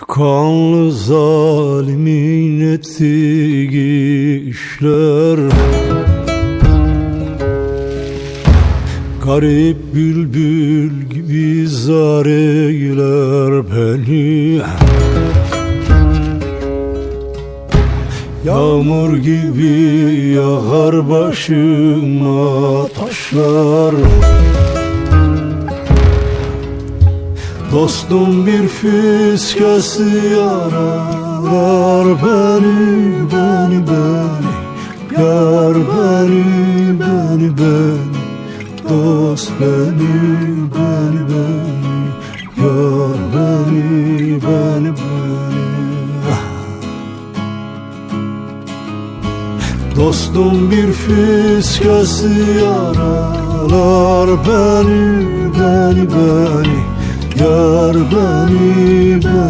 Şu kanlı zalimin ettiği işler. Garip bülbül gibi zar eyler beni. Yağmur gibi yağar başıma taşlar Dostum bir fiskesi yaralar beni, beni, beni. Yar beni, beni, beni. Dost beni, beni, beni. Yar beni, beni, beni. Dostum bir fiskesi yaralar beni, beni, beni Yar beni, beni